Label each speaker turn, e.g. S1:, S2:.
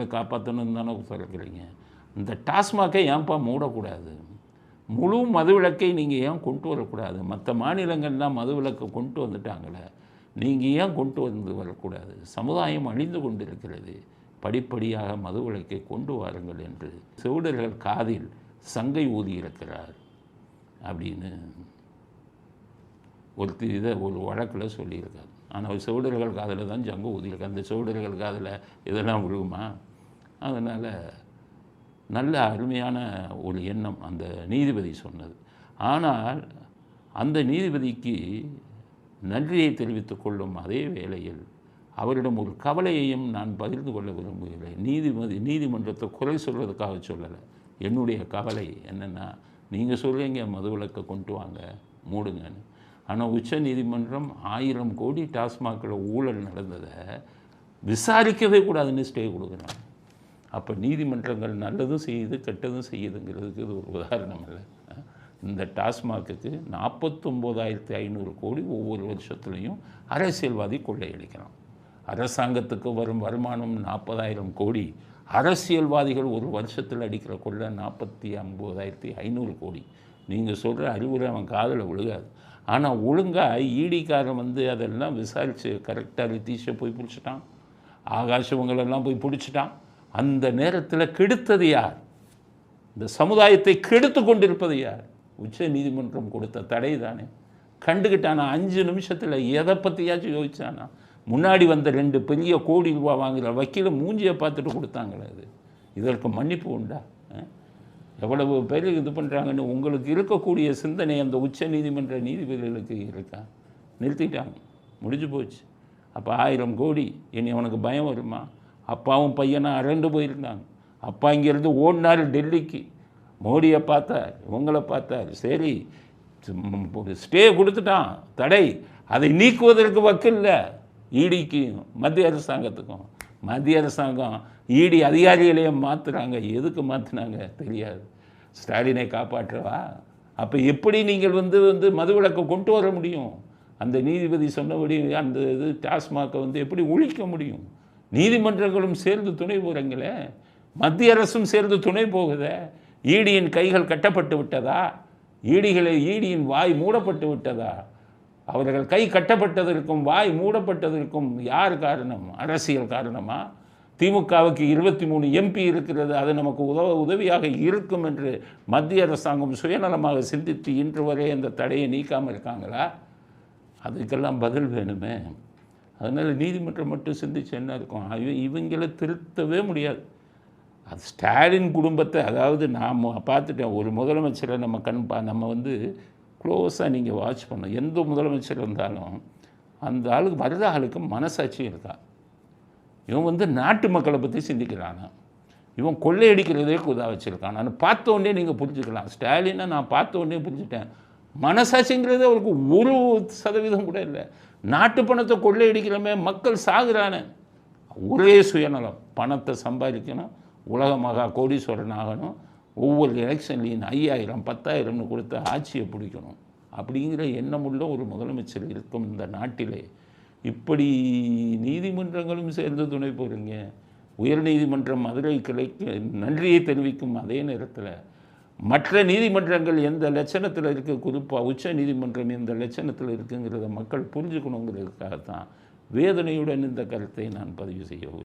S1: தொழிலாளர்களை காப்பாற்றணும்னு தானே திறக்கிறீங்க இந்த டாஸ்மாகை ஏன்ப்பா மூடக்கூடாது? முழு மதுவிலக்கை நீங்கள் ஏன் கொண்டு வரக்கூடாது? மற்ற மாநிலங்கள் தான் மதுவிலக்கை கொண்டு வந்துட்டாங்களே நீங்கள் ஏன் கொண்டு வந்து வரக்கூடாது? சமுதாயம் அழிந்து கொண்டு இருக்கிறது படிப்படியாக மதுவிலக்கை கொண்டு வாருங்கள் என்று செவிடர்கள் காதில் சங்கை ஊதியிருக்கிறார் அப்படின்னு ஒருத்தி இதை ஒரு வழக்கில் சொல்லியிருக்காரு. ஆனால் செவிடர்கள் காதில் தான் சங்கு ஊதியிருக்காரு அந்த செவிடர்கள் காதில் இதெல்லாம் விழுகுமா? அதனால் நல்ல அருமையான ஒரு எண்ணம் அந்த நீதிபதி சொன்னது. ஆனால் அந்த நீதிபதிக்கு நன்றியை தெரிவித்துக் கொள்ளும் அதே வேளையில் அவரிடம் ஒரு கவலையையும் நான் பகிர்ந்து கொள்ள விரும்புகிறேன். நீதிபதி நீதிமன்றத்தை குறை சொல்வதற்காக சொல்லலை. என்னுடைய கவலை என்னென்னா நீங்கள் சொல்கிறீங்க மதுவிலக்கை கொண்டு வாங்க மூடுங்கன்னு. ஆனால் உச்ச நீதிமன்றம் ஆயிரம் கோடி டாஸ்மாகில் ஊழல் நடந்ததை விசாரிக்கவே கூடாதுன்னு ஸ்டே கொடுக்குறாங்க. அப்போ நீதிமன்றங்கள் நல்லதும் செய்யுது கெட்டதும் செய்யுதுங்கிறதுக்கு இது ஒரு உதாரணம் இல்லை. இந்த டாஸ்மாகுக்கு நாற்பத்தொம்போதாயிரத்தி ஐநூறு கோடி ஒவ்வொரு வருஷத்துலையும் அரசியல்வாதி கொள்ளையடிக்கிறான். அரசாங்கத்துக்கு வரும் வருமானம் நாற்பதாயிரம் கோடி. அரசியல்வாதிகள் ஒரு வருஷத்தில் அடிக்கிற கொள்ளை நாற்பத்தி ஐம்பதாயிரத்தி ஐநூறு கோடி. நீங்கள் சொல்கிற அறிவுரை அவன் காதில் விழுகாது. ஆனால் ஒழுங்காக ஈடிக்காரன் வந்து அதெல்லாம் விசாரித்து கரெக்டாக ரித்தீஷை போய் பிடிச்சிட்டான். ஆகாஷ் இவங்களெல்லாம் போய் பிடிச்சிட்டான். அந்த நேரத்தில் கெடுத்தது யார்? இந்த சமுதாயத்தை கெடுத்து கொண்டிருப்பது யார்? உச்ச நீதிமன்றம் கொடுத்த தடை தானே. கண்டுக்கிட்டானா அஞ்சு நிமிஷத்தில் எதை பற்றியாச்சும் யோசிச்சானா? முன்னாடி வந்த ரெண்டு பெரிய கோடி ரூபா வாங்குகிற வக்கீல மூஞ்சியை பார்த்துட்டு கொடுத்தாங்களே அது. இதற்கு மன்னிப்பு உண்டா? எவ்வளவு பேர் இது பண்ணுறாங்கன்னு உங்களுக்கு இருக்கக்கூடிய சிந்தனை அந்த உச்ச நீதிமன்ற நீதிபதிகளுக்கு இருக்கா? நிறுத்திட்டாங்க. முடிஞ்சு போச்சு. அப்போ ஆயிரம் கோடி இனி அவனுக்கு பயம் வருமா? அப்பாவும் பையனும் அரண்டு போயிருந்தாங்க. அப்பா இங்கேருந்து ஓடினார் டெல்லிக்கு. மோடியை பார்த்தார் இவங்களை பார்த்தார். சரி ஸ்டே கொடுத்துட்டான் தடை. அதை நீக்குவதற்கு வக்கில்ல ஈடிக்கும் மத்திய அரசாங்கத்துக்கும். மத்திய அரசாங்கம் ஈடி அதிகாரிகளையே மாற்றுறாங்க எதுக்கு மாற்றினாங்க தெரியாது. ஸ்டாலினை காப்பாற்றவா? அப்போ எப்படி நீங்கள் வந்து வந்து மதுவிலக்கை கொண்டு வர முடியும்? அந்த நீதிபதி சொன்னபடி அந்த இது டாஸ்மாகை வந்து எப்படி ஒழிக்க முடியும்? நீதிமன்றங்களும் சேர்ந்து துணை போகிறங்களே மத்திய அரசும் சேர்ந்து துணை போகுதே? ஈடியின் கைகள் கட்டப்பட்டு விட்டதா? ஈடிகளை ஈடியின் வாய் மூடப்பட்டு விட்டதா? அவர்கள் கை கட்டப்பட்டதற்கும் வாய் மூடப்பட்டதற்கும் யார் காரணம்? அரசியல் காரணமா? திமுகவுக்கு இருபத்தி மூணு எம்பி இருக்கிறது அது நமக்கு உதவ உதவியாக இருக்கும் என்று மத்திய அரசாங்கம் சுயநலமாக சிந்தித்து இன்று வரை அந்த தடையை நீக்காமல் இருக்காங்களா? அதுக்கெல்லாம் பதில் வேணுமே. அதனால் நீதிமன்றம் மட்டும் சிந்திச்சு என்ன இருக்கும்? இவங்களை திருத்தவே முடியாது. அது ஸ்டாலின் குடும்பத்தை அதாவது நான் பார்த்துட்டேன். ஒரு முதலமைச்சரை நம்ம கண் பா நம்ம வந்து க்ளோஸாக நீங்கள் வாட்ச் பண்ணணும். எந்த முதலமைச்சர் இருந்தாலும் அந்த ஆளுக்கு வர்ற ஆளுக்கு மனசாட்சி இருக்கா? இவன் வந்து நாட்டு மக்களை பற்றி சிந்திக்கிறானா? இவன் கொள்ளையடிக்கிறதே குதா வச்சுருக்கான். நான் பார்த்தோன்னே நீங்கள் புரிஞ்சுக்கலாம். ஸ்டாலினை நான் பார்த்த உடனே புரிஞ்சுட்டேன். மனசாட்சிங்கிறது அவருக்கு ஒரு சதவீதம் கூட இல்லை. நாட்டு பணத்தை கொள்ளையடிக்கிறோமே மக்கள் சாகுறானே. ஒரே சுயநலம். பணத்தை சம்பாதிக்கணும் உலக மகா கோடீஸ்வரன் ஆகணும் ஒவ்வொரு எலெக்ஷன்லேயும் ஐயாயிரம் பத்தாயிரம்னு கொடுத்து ஆட்சியை பிடிக்கணும். அப்படிங்கிற எண்ணமுள்ள ஒரு முதலமைச்சர் இருக்கும் இந்த நாட்டிலே. இப்படி நீதிமன்றங்களும் சேர்ந்து துணை போகிறீங்க உயர்நீதிமன்றம் மதுரை கிளைக்கு நன்றியை தெரிவிக்கும் அதே நேரத்தில் மற்ற நீதிமன்றங்கள் எந்த லட்சணத்தில் இருக்க? குறிப்பாக உச்ச நீதிமன்றம் எந்த லட்சணத்தில் இருக்குங்கிறத மக்கள் புரிஞ்சுக்கணுங்கிறதுக்காகத்தான் வேதனையுடன் இந்த கருத்தை நான் பதிவு செய்ய